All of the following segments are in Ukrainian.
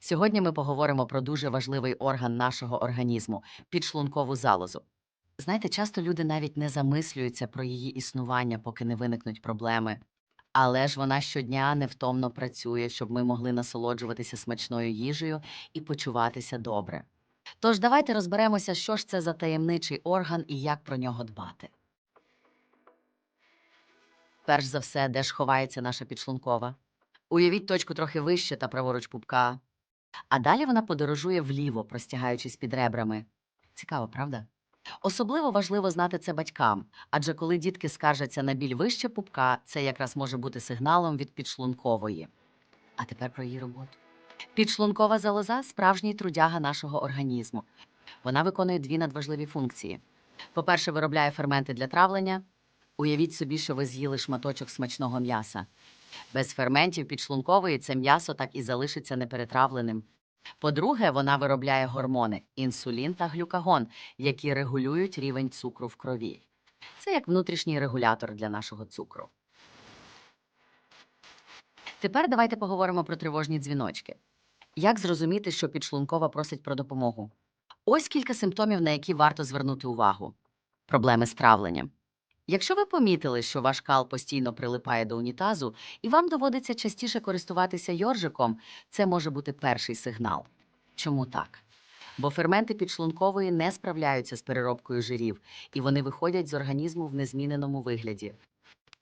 Сьогодні ми поговоримо про дуже важливий орган нашого організму підшлункову залозу. Знаєте, часто люди навіть не замислюються про її існування, поки не виникнуть проблеми. Але ж вона щодня невтомно працює, щоб ми могли насолоджуватися смачною їжею і почуватися добре. Тож давайте розберемося, що ж це за таємничий орган і як про нього дбати. Перш за все, де ж ховається наша підшлункова? Уявіть точку трохи вище та праворуч пупка. А далі вона подорожує вліво, простягаючись під ребрами. Цікаво, правда? Особливо важливо знати це батькам, адже коли дітки скаржаться на біль вище пупка, це якраз може бути сигналом від підшлункової. А тепер про її роботу. Підшлункова залоза справжній трудяга нашого організму. Вона виконує дві надважливі функції. По-перше, виробляє ферменти для травлення. Уявіть собі, що ви з'їли шматочок смачного м'яса. Без ферментів підшлункової це м'ясо так і залишиться неперетравленим. По-друге, вона виробляє гормони інсулін та глюкагон, які регулюють рівень цукру в крові. Це як внутрішній регулятор для нашого цукру. Тепер давайте поговоримо про тривожні дзвіночки. Як зрозуміти, що підшлункова просить про допомогу? Ось кілька симптомів, на які варто звернути увагу: проблеми з травленням. Якщо ви помітили, що ваш кал постійно прилипає до унітазу і вам доводиться частіше користуватися йоржиком, це може бути перший сигнал. Чому так? Бо ферменти підшлункової не справляються з переробкою жирів, і вони виходять з організму в незміненому вигляді.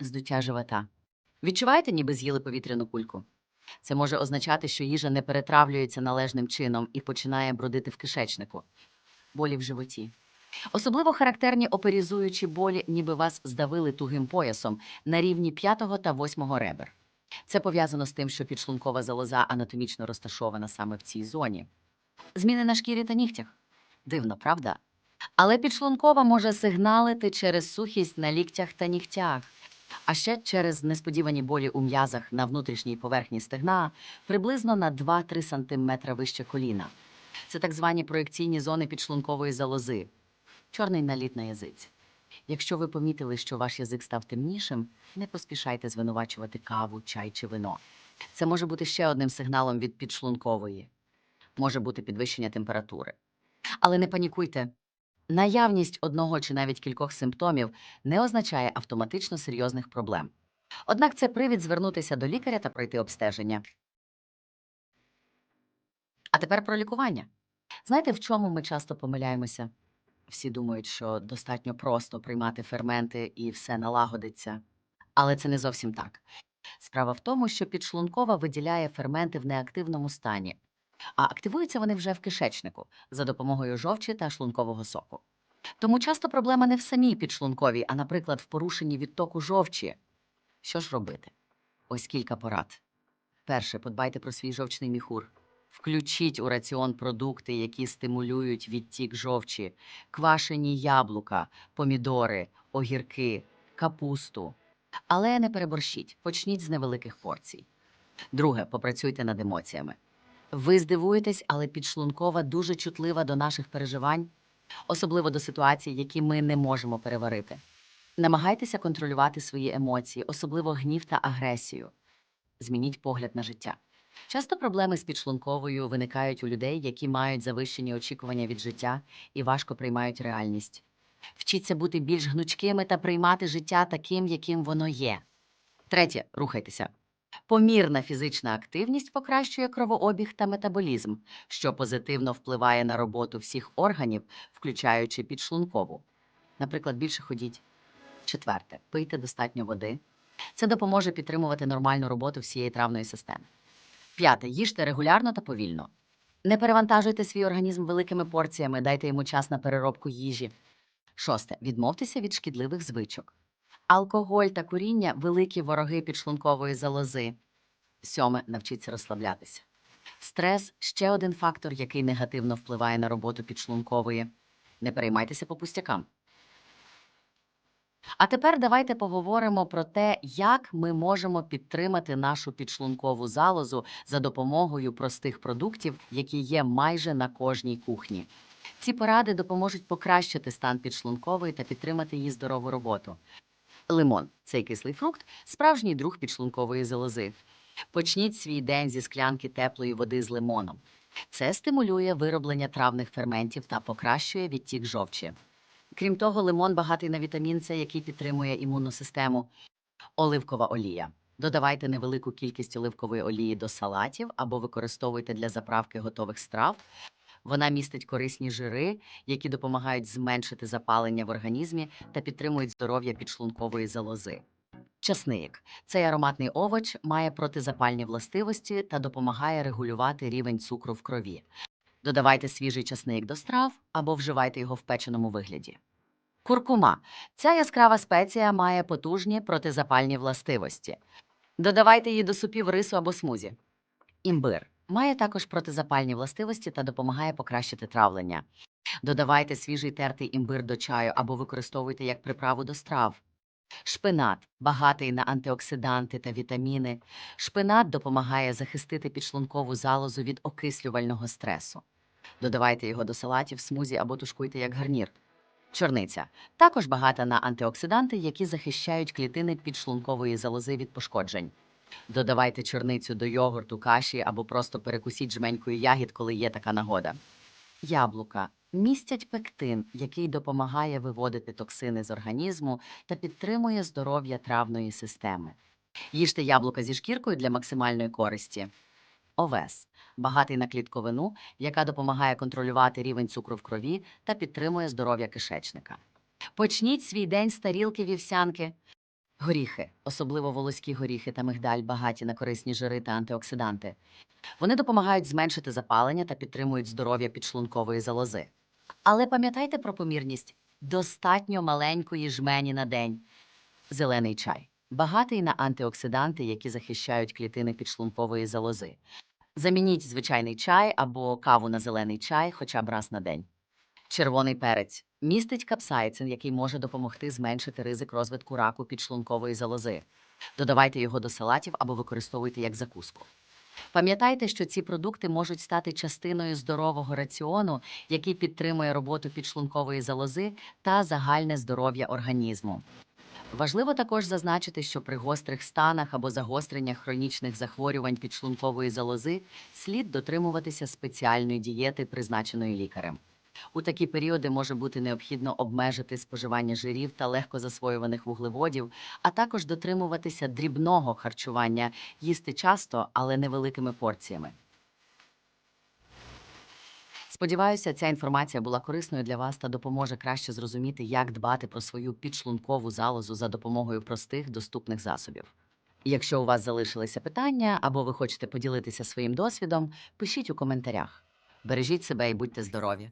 Здуття живота. Відчуваєте, ніби з'їли повітряну кульку? Це може означати, що їжа не перетравлюється належним чином і починає бродити в кишечнику. Болі в животі. Особливо характерні оперізуючі болі, ніби вас здавили тугим поясом на рівні 5 та 8 ребер. Це пов'язано з тим, що підшлункова залоза анатомічно розташована саме в цій зоні. Зміни на шкірі та нігтях. Дивно, правда? Але підшлункова може сигналити через сухість на ліктях та нігтях, а ще через несподівані болі у м'язах на внутрішній поверхні стегна приблизно на 2-3 см вище коліна. Це так звані проекційні зони підшлункової залози, чорний наліт на язиці. Якщо ви помітили, що ваш язик став темнішим, не поспішайте звинувачувати каву, чай чи вино. Це може бути ще одним сигналом від підшлункової. Може бути підвищення температури. Але не панікуйте. Наявність одного чи навіть кількох симптомів не означає автоматично серйозних проблем. Однак це привід звернутися до лікаря та пройти обстеження. А тепер про лікування. Знаєте, в чому ми часто помиляємося? Всі думають, що достатньо просто приймати ферменти і все налагодиться. Але це не зовсім так. Справа в тому, що підшлункова виділяє ферменти в неактивному стані, а активуються вони вже в кишечнику за допомогою жовчі та шлункового соку. Тому часто проблема не в самій підшлунковій, а, наприклад, в порушенні відтоку жовчі. Що ж робити? Ось кілька порад. Перше, подбайте про свій жовчний міхур. Включіть у раціон продукти, які стимулюють відтік жовчі, квашені яблука, помідори, огірки, капусту. Але не переборщіть, почніть з невеликих порцій. Друге, попрацюйте над емоціями. Ви здивуєтесь, але підшлункова дуже чутлива до наших переживань, особливо до ситуацій, які ми не можемо переварити. Намагайтеся контролювати свої емоції, особливо гнів та агресію. Змініть погляд на життя. Часто проблеми з підшлунковою виникають у людей, які мають завищені очікування від життя і важко приймають реальність. Вчіться бути більш гнучкими та приймати життя таким, яким воно є. Третє рухайтеся. Помірна фізична активність покращує кровообіг та метаболізм, що позитивно впливає на роботу всіх органів, включаючи підшлункову. Наприклад, більше ходіть. Четверте, пийте достатньо води. Це допоможе підтримувати нормальну роботу всієї травної системи. П'яте, їжте регулярно та повільно. Не перевантажуйте свій організм великими порціями, дайте йому час на переробку їжі. Шосте, відмовтеся від шкідливих звичок. Алкоголь та куріння великі вороги підшлункової залози. Сьоме, навчіться розслаблятися. Стрес ще один фактор, який негативно впливає на роботу підшлункової. Не переймайтеся по пустякам. А тепер давайте поговоримо про те, як ми можемо підтримати нашу підшлункову залозу за допомогою простих продуктів, які є майже на кожній кухні. Ці поради допоможуть покращити стан підшлункової та підтримати її здорову роботу. Лимон цей кислий фрукт справжній друг підшлункової залози. Почніть свій день зі склянки теплої води з лимоном. Це стимулює вироблення травних ферментів та покращує відтік жовчі. Крім того, лимон багатий на вітамін С, який підтримує імунну систему. Оливкова олія. Додавайте невелику кількість оливкової олії до салатів або використовуйте для заправки готових страв. Вона містить корисні жири, які допомагають зменшити запалення в організмі та підтримують здоров'я підшлункової залози. Часник. Цей ароматний овоч має протизапальні властивості та допомагає регулювати рівень цукру в крові. Додавайте свіжий часник до страв або вживайте його в печеному вигляді. Куркума. Ця яскрава спеція має потужні протизапальні властивості. Додавайте її до супів рису або смузі. Імбир має також протизапальні властивості та допомагає покращити травлення. Додавайте свіжий тертий імбир до чаю або використовуйте як приправу до страв. Шпинат багатий на антиоксиданти та вітаміни. Шпинат допомагає захистити підшлункову залозу від окислювального стресу. Додавайте його до салатів, смузі або тушкуйте як гарнір. Чорниця також багата на антиоксиданти, які захищають клітини підшлункової залози від пошкоджень. Додавайте чорницю до йогурту, каші або просто перекусіть жменькою ягід, коли є така нагода. Яблука містять пектин, який допомагає виводити токсини з організму та підтримує здоров'я травної системи. Їжте яблука зі шкіркою для максимальної користі. Овес багатий на клітковину, яка допомагає контролювати рівень цукру в крові та підтримує здоров'я кишечника. Почніть свій день з тарілки вівсянки. Горіхи, особливо волоські горіхи та мигдаль, багаті на корисні жири та антиоксиданти. Вони допомагають зменшити запалення та підтримують здоров'я підшлункової залози. Але пам'ятайте про помірність достатньо маленької жмені на день. Зелений чай багатий на антиоксиданти, які захищають клітини підшлункової залози. Замініть звичайний чай або каву на зелений чай хоча б раз на день. Червоний перець містить капсаїцин, який може допомогти зменшити ризик розвитку раку підшлункової залози. Додавайте його до салатів або використовуйте як закуску. Пам'ятайте, що ці продукти можуть стати частиною здорового раціону, який підтримує роботу підшлункової залози та загальне здоров'я організму. Важливо також зазначити, що при гострих станах або загостреннях хронічних захворювань підшлункової залози слід дотримуватися спеціальної дієти, призначеної лікарем. У такі періоди може бути необхідно обмежити споживання жирів та легко засвоюваних вуглеводів, а також дотримуватися дрібного харчування, їсти часто, але невеликими порціями. Сподіваюся, ця інформація була корисною для вас та допоможе краще зрозуміти, як дбати про свою підшлункову залозу за допомогою простих доступних засобів. Якщо у вас залишилися питання або ви хочете поділитися своїм досвідом, пишіть у коментарях. Бережіть себе і будьте здорові!